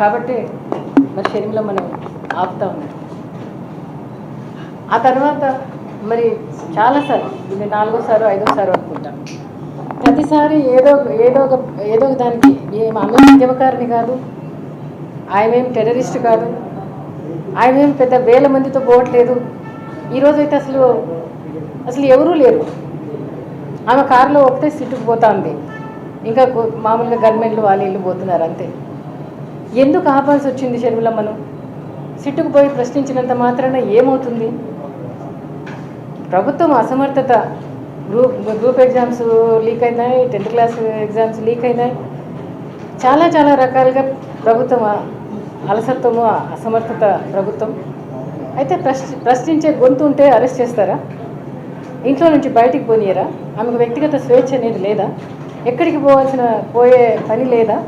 కాబట్టి మరి షర్మిల మనం ఆపుతా ఉన్నాం. ఆ తర్వాత మరి చాలాసార్లు ఇది నాలుగోసారి ఐదోసారి అనుకుంటాం. ప్రతిసారి ఏదో ఏదో ఒక ఏదో ఒక దానికి ఏం ఆమె ఉద్యమకారిని కాదు ఆయమేం టెర్రరిస్ట్ కాదు ఆయమేం పెద్ద వేల మందితో పోవట్లేదు. ఈరోజు అయితే అసలు అసలు ఎవరూ లేరు. ఆమె కారులో ఒకటే సీటుకు పోతా ఉంది ఇంకా మామూలుగా గవర్నమెంట్లు వాళ్ళు ఇల్లు పోతున్నారు అంతే. ఎందుకు ఆపాల్సి వచ్చింది షర్మిలమ్మను? సిట్టుకు పోయి ప్రశ్నించినంత మాత్రాన ఏమవుతుంది? ప్రభుత్వం అసమర్థత. గ్రూప్ గ్రూప్ ఎగ్జామ్స్ లీక్ అయినాయి టెన్త్ క్లాస్ ఎగ్జామ్స్ లీక్ అయినాయి. చాలా చాలా రకాలుగా ప్రభుత్వం అలసత్వము అసమర్థత ప్రభుత్వం. అయితే ప్రశ్ ప్రశ్నించే గొంతు ఉంటే అరెస్ట్ చేస్తారా? ఇంట్లో నుంచి బయటికి పోనీయరా? ఆమెకు వ్యక్తిగత స్వేచ్ఛ అనేది లేదా? ఎక్కడికి పోవాల్సిన పోయే పని లేదా?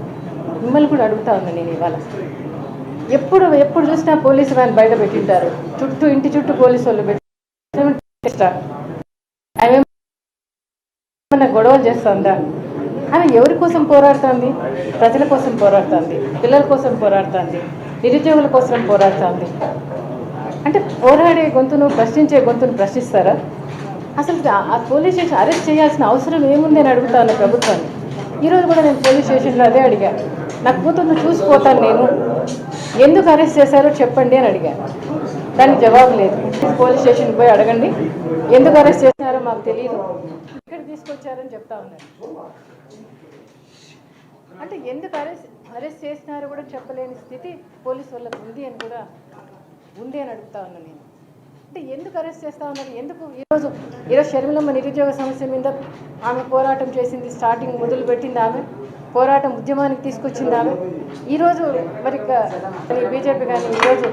మిమ్మల్ని కూడా అడుగుతా ఉంది నేను ఇవాళ. ఎప్పుడు ఎప్పుడు చూసినా పోలీసు వ్యాన్ బయట పెట్టింటారు. చుట్టూ ఇంటి చుట్టూ పోలీసు వాళ్ళు పెట్టిన గొడవలు చేస్తుందా? ఆమె ఎవరి కోసం పోరాడుతుంది? ప్రజల కోసం పోరాడుతుంది. పిల్లల కోసం పోరాడుతుంది. నిరుద్యోగుల కోసం పోరాడుతుంది. అంటే పోరాడే గొంతును ప్రశ్నించే గొంతును ప్రశ్నిస్తారా? అసలు ఆ- పోలీస్ స్టేషన్ అరెస్ట్ చేయాల్సిన అవసరం ఏముంది అని అడుగుతాను ప్రభుత్వాన్ని. ఈరోజు కూడా నేను పోలీస్ స్టేషన్లో అదే అడిగాను నాకు కూతుర్ను చూసిపోతాను నేను. ఎందుకు అరెస్ట్ చేశారో చెప్పండి అని అడిగాను. దానికి జవాబు లేదు. పోలీస్ స్టేషన్కి పోయి అడగండి. ఎందుకు అరెస్ట్ చేశారో మాకు తెలియదు ఇక్కడ తీసుకొచ్చారని చెప్తా ఉన్నారు అంటే ఎందుకు అరెస్ట్ అరెస్ట్ చేసినారో కూడా చెప్పలేని స్థితి పోలీస్ వాళ్ళకు ఉంది అని కూడా ఉంది అని అడుగుతా ఉన్నాను నేను. అంటే ఎందుకు అరెస్ట్ చేస్తా ఉన్నారు? ఎందుకు ఈరోజు ఈరోజు షర్మిలమ్మ నిరుద్యోగ సమస్య మీద ఆమె పోరాటం చేసింది స్టార్టింగ్ మొదలు పెట్టింది ఆమె. పోరాటం ఉద్యమానికి తీసుకొచ్చింది ఆమె ఈరోజు మరి బీజేపీ కానీ ఈరోజు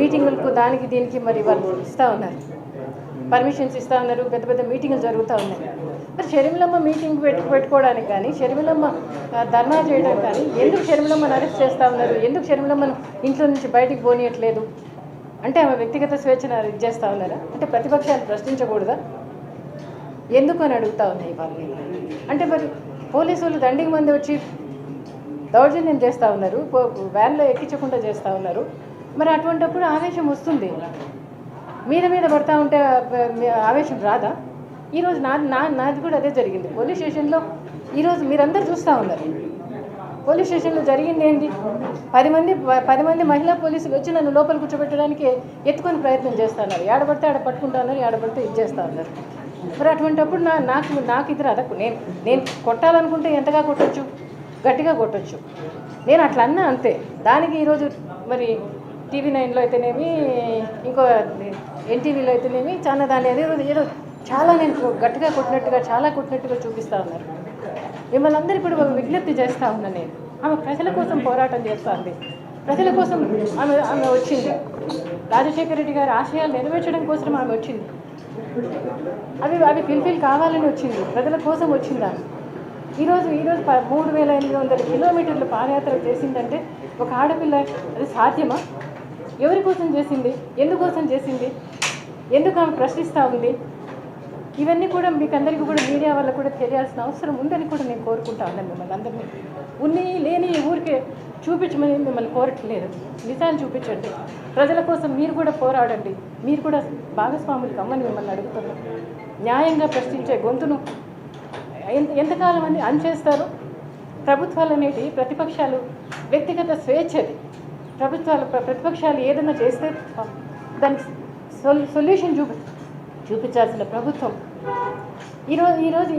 మీటింగులకు దానికి దీనికి మరి వాళ్ళు ఇస్తూ ఉన్నారు. పర్మిషన్స్ ఇస్తా ఉన్నారు పెద్ద పెద్ద మీటింగులు జరుగుతూ ఉన్నాయి. మరి షర్మిలమ్మ మీటింగ్ పెట్టు పెట్టుకోవడానికి కానీ షర్మిలమ్మ ధర్నా చేయడానికి కానీ ఎందుకు షర్మిలమ్మను అరెస్ట్ చేస్తూ ఉన్నారు? ఎందుకు షర్మిలమ్మను ఇంట్లో నుంచి బయటికి పోనీయట్లేదు? అంటే ఆమె వ్యక్తిగత స్వేచ్ఛను ఇది చేస్తూ ఉన్నారా? అంటే ప్రతిపక్షాలు ప్రశ్నించకూడదా? ఎందుకు అని అడుగుతా ఉన్నాయి ఇవాళ అంటే మరి పోలీసు వాళ్ళు దండికి మంది వచ్చి దౌర్జన్యం చేస్తూ ఉన్నారు. వ్యాన్లో ఎక్కించకుండా చేస్తూ ఉన్నారు. మరి అటువంటప్పుడు ఆవేశం వస్తుంది. మీద మీద పడతా ఉంటే ఆవేశం రాదా? ఈరోజు నా నా నాది కూడా అదే జరిగింది. పోలీస్ స్టేషన్లో ఈరోజు మీరందరూ చూస్తూ ఉన్నారు. పోలీస్ స్టేషన్లో జరిగింది ఏంటి? పది మంది పది మంది మహిళా పోలీసులు వచ్చి నన్ను లోపల కూర్చోబెట్టడానికి ఎత్తుకొని ప్రయత్నం చేస్తున్నారు. ఏడబడితే ఆడ పట్టుకుంటా ఉన్నారు ఏడబడితే ఇది చేస్తూ ఉన్నారు. మరి అటువంటిప్పుడు నా నాకు నాకు ఇది రాదా? నేను నేను కొట్టాలనుకుంటే ఎంతగా కొట్టొచ్చు? గట్టిగా కొట్టచ్చు. నేను అట్లా అన్నా అంతే. దానికి ఈరోజు మరి టీవీ నైన్లో అయితేనేమి ఇంకో ఎన్టీవీలో అయితేనేమి చాలా దాని రోజు ఏదో చాలా నేను గట్టిగా కొట్టినట్టుగా చాలా కొట్టినట్టుగా చూపిస్తూ ఉన్నారు. మిమ్మల్ని అందరికీ కూడా విజ్ఞప్తి చేస్తూ ఉన్నాను నేను. ఆమె ప్రజల కోసం పోరాటం చేస్తుంది ప్రజల కోసం ఆమె ఆమె వచ్చింది. రాజశేఖర రెడ్డి గారి ఆశయాలు నెరవేర్చడం కోసం ఆమె వచ్చింది. అవి అవి ఫిల్ఫిల్ కావాలని వచ్చింది. ప్రజల కోసం వచ్చిందా? ఈరోజు ఈరోజు ప మూడు వేల ఎనిమిది వందల కిలోమీటర్లు పాదయాత్ర చేసిందంటే ఒక ఆడపిల్ల అది సాధ్యమా? ఎవరి కోసం చేసింది? ఎందుకోసం చేసింది? ఎందుకు ఆమె ప్రశ్నిస్తూ ఉంది? ఇవన్నీ కూడా మీకు అందరికీ కూడా మీడియా వల్ల కూడా తెలియాల్సిన అవసరం ఉందని కూడా నేను కోరుకుంటా ఉన్నాను మిమ్మల్ని అందరినీ. ఉన్ని లేని ఊరికే చూపించమని మిమ్మల్ని కోరట్లేదు. నిజాలు చూపించండి ప్రజల కోసం మీరు కూడా పోరాడండి. మీరు కూడా భాగస్వాములు కమ్మని మిమ్మల్ని అడుగుతున్నారు. న్యాయంగా ప్రశ్నించే గొంతును ఎంతకాలం అని అంచేస్తారు ప్రభుత్వాలు అనేటి ప్రతిపక్షాలు వ్యక్తిగత స్వేచ్ఛది. ప్రభుత్వాలు ప్ర- ప్రతిపక్షాలు ఏదైనా చేస్తే దానికి సొల్ సొల్యూషన్ చూపి చూపించాల్సిన ప్రభుత్వం. ఈరోజు ఈరోజు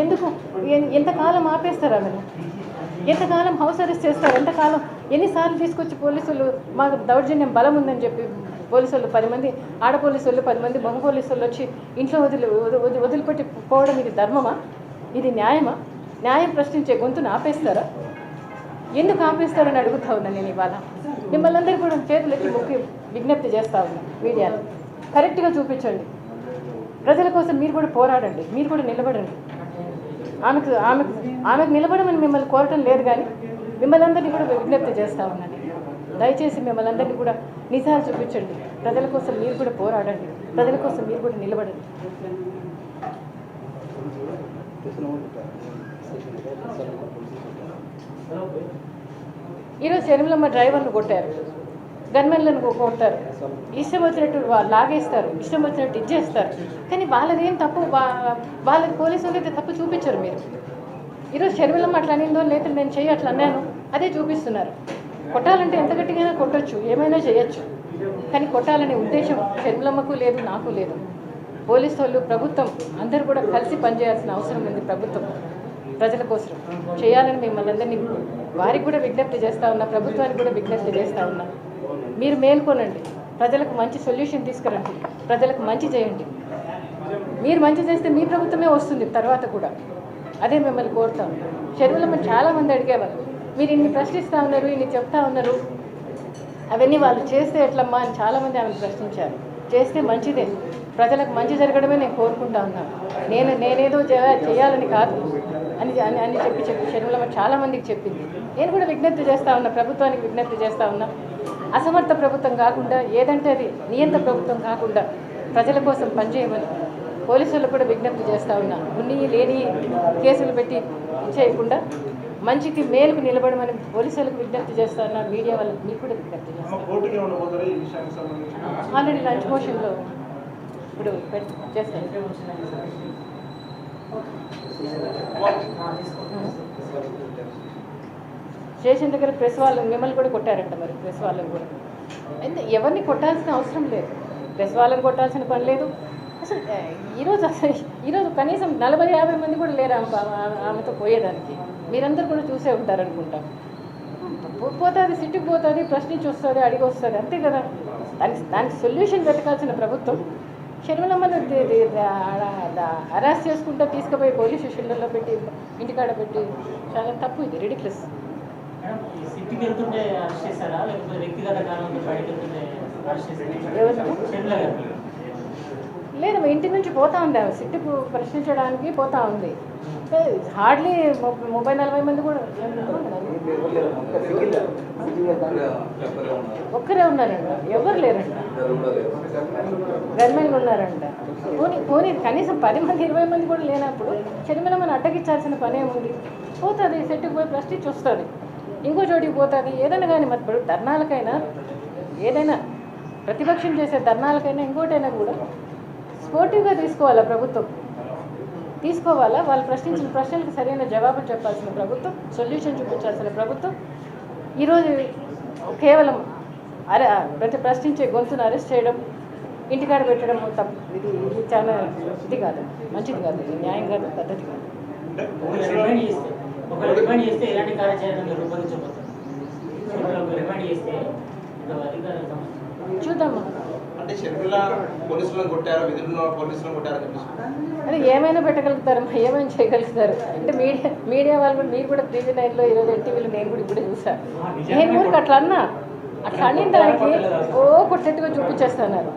ఎందుకు ఎంతకాలం ఆపేస్తారు ఆమెను ఎంతకాలం హౌస్ అరెస్ట్ చేస్తారు? ఎంతకాలం ఎన్నిసార్లు తీసుకొచ్చి పోలీసులు మాకు దౌర్జన్యం బలం ఉందని చెప్పి పోలీసులు పది మంది ఆడ పోలీసులు పది మంది మగ పోలీసులు వచ్చి ఇంట్లో వదిలి వది- వదిలిపెట్టి పోవడం ఇది ధర్మమా? ఇది న్యాయమా? న్యాయం ప్రశ్నించే గొంతును ఆపేస్తారా? ఎందుకు ఆపేస్తారని అడుగుతా ఉన్నా నేను ఇవాళ. మిమ్మల్ని అందరూ కూడా చేతులకి ముఖ్య విజ్ఞప్తి చేస్తా ఉన్నా మీడియాలో కరెక్ట్గా చూపించండి. ప్రజల కోసం మీరు కూడా పోరాడండి. మీరు కూడా నిలబడండి. ఆమెకు ఆమెకు ఆమెకు నిలబడమని మిమ్మల్ని కోరటం లేదు కానీ మిమ్మల్ని అందరినీ కూడా విజ్ఞప్తి చేస్తా ఉన్నాను దయచేసి మిమ్మల్ని అందరినీ కూడా నిజాలు చూపించండి. ప్రజల కోసం మీరు కూడా పోరాడండి. ప్రజల కోసం మీరు కూడా నిలబడండి. ఈరోజు శనిమలమ్మ డ్రైవర్ను కొట్టారు. గన్మెన్లను కొడతారు. ఇష్టం వచ్చినట్టు లాగేస్తారు. ఇష్టం వచ్చినట్టు ఇచ్చేస్తారు. కానీ వాళ్ళదేం తప్పు? వాళ్ళకి పోలీసు వాళ్ళైతే తప్పు చూపించరు మీరు. ఈరోజు షర్మిలమ్మ అట్లా అనిందో లేదా నేను చెయ్యి అట్లా అన్నాను. అదే చూపిస్తున్నారు. కొట్టాలంటే ఎంత గట్టిగా కొట్టొచ్చు ఏమైనా చేయొచ్చు. కానీ కొట్టాలనే ఉద్దేశం శర్మిలమ్మకు లేదు నాకు లేదు. పోలీసు వాళ్ళు ప్రభుత్వం అందరూ కూడా కలిసి పనిచేయాల్సిన అవసరం ఉంది ప్రభుత్వం. ప్రజల కోసం చేయాలని మిమ్మల్ని అందరినీ వారికి కూడా విజ్ఞప్తి చేస్తూ ఉన్నా ప్రభుత్వానికి కూడా విజ్ఞప్తి చేస్తా ఉన్నా. మీరు మేల్కొనండి. ప్రజలకు మంచి సొల్యూషన్ తీసుకురండి. ప్రజలకు మంచి చేయండి. మీరు మంచి చేస్తే మీ ప్రభుత్వమే వస్తుంది తర్వాత కూడా. అదే మిమ్మల్ని కోరుతాం. మేము చాలామంది అడిగేవారు మీరు ఇన్ని ప్రశ్నిస్తూ ఉన్నారు ఇన్ని చెప్తా ఉన్నారు. అవన్నీ వాళ్ళు చేస్తే ఎట్లమ్మా? అని చాలామంది ఆమెను ప్రశ్నించారు. చేస్తే మంచిదే. ప్రజలకు మంచి జరగడమే నేను కోరుకుంటా ఉన్నాను నేను నేనేదో చేయాలని కాదు. అని అని అని చెప్పి చెప్పి చెరువులమ్మ చాలామందికి చెప్పింది. నేను కూడా విజ్ఞప్తి చేస్తా ఉన్నా ప్రభుత్వానికి విజ్ఞప్తి చేస్తూ ఉన్నా. అసమర్థ ప్రభుత్వం కాకుండా ఏదంటే అది నియంత్ర ప్రభుత్వం కాకుండా ప్రజల కోసం పనిచేయమని పోలీసులకు కూడా విజ్ఞప్తి చేస్తూ ఉన్నా. ఉన్ని లేని కేసులు పెట్టి చేయకుండా మంచికి మేలుకు నిలబడమని పోలీసులకు విజ్ఞప్తి చేస్తా ఉన్నా. మీడియా వాళ్ళకి మీకు కూడా విజ్ఞప్తి చేస్తాను ఆల్రెడీ లంచ్ మోషన్లో ఇప్పుడు చేస్తాను. స్టేషన్ దగ్గర ప్రెస్ వాళ్ళు మిమ్మల్ని కూడా కొట్టారంట మరి ప్రెస్ వాళ్ళని కూడా. ఎవరిని కొట్టాల్సిన అవసరం లేదు. ప్రెస్ వాళ్ళని కొట్టాల్సిన పని లేదు. అసలు ఈరోజు అసలు ఈరోజు కనీసం నలభై యాభై మంది కూడా లేరు ఆమె ఆమె- ఆమెతో పోయేదానికి? మీరందరూ కూడా చూసే ఉంటారనుకుంటా. పోతుంది సిటీకి పోతుంది ప్రశ్నించి వస్తుంది అడిగి వస్తుంది అంతే కదా. దానికి దానికి సొల్యూషన్ వెతకాల్సిన ప్రభుత్వం. షర్మిలమ్మను అరెస్ట్ చేసుకుంటూ తీసుకుపోయి పోలీస్ స్టేషన్లలో పెట్టి ఇంటికాడ పెట్టి చాలా తప్పు ఇది రెడిక్లెస్ వ్యక్తిగత కారణంతో బయటకు వెళ్తుంటే అరెస్ట్ చేశారా ఎవరిని? షర్మిల గారు లేదు మా ఇంటి నుంచి పోతా ఉంది ఆమె సిట్టుకు ప్రశ్నించడానికి పోతా ఉంది. హార్డ్లీ ముప్పై నలభై మంది కూడా ఒక్కరే ఉన్నారంట. ఎవరు లేరంట. గవర్నమెంట్ ఉన్నారంట. పోనీ పోనీ కనీసం పది మంది ఇరవై మంది కూడా లేనప్పుడు షర్మిల మనం అడ్డగించాల్సిన పని ఏముంది పోతుంది సెట్టుకు పోయి ప్రశ్నించి వస్తుంది. ఇంకో చోటికి పోతుంది. ఏదైనా కానీ మరి ఇప్పుడు ధర్నాలకైనా ఏదైనా ప్రతిపక్షం చేసే ధర్నాలకైనా ఇంకోటైనా కూడా స్పోర్టివ్గా తీసుకోవాలా ప్రభుత్వం? తీసుకోవాలా? వాళ్ళు ప్రశ్నించిన ప్రశ్నలకు సరైన జవాబు చెప్పాల్సిన ప్రభుత్వం సొల్యూషన్ చూపించాల్సిన ప్రభుత్వం. ఈరోజు కేవలం అరే ప్రతి ప్రశ్నించే గొంతును అరెస్ట్ చేయడం ఇంటికాడ పెట్టడం తప్పు ఇది ఇది చాలా ఇది కాదు మంచిది కాదు ఇది న్యాయం కాదు పద్ధతి కాదు. చూద్దామా? అంటే షర్మిల పోలీసులను కొట్టారు విధులను పోలీసులను చెప్పేసి అదే ఏమైనా పెట్టగలుగుతారు ఏమైనా చేయగలుగుతారు? అంటే మీడియా మీడియా వాళ్ళు కూడా మీరు కూడా టీవీ నైన్లో ఈరోజు ఎన్టీవీలో నేను కూడా ఇప్పుడే చూసాను నేను కూడా అట్లా అన్నా. అట్లా అన్నిన దానికి ఓ కొట్టేట్టుగా చూపించేస్తున్నారు.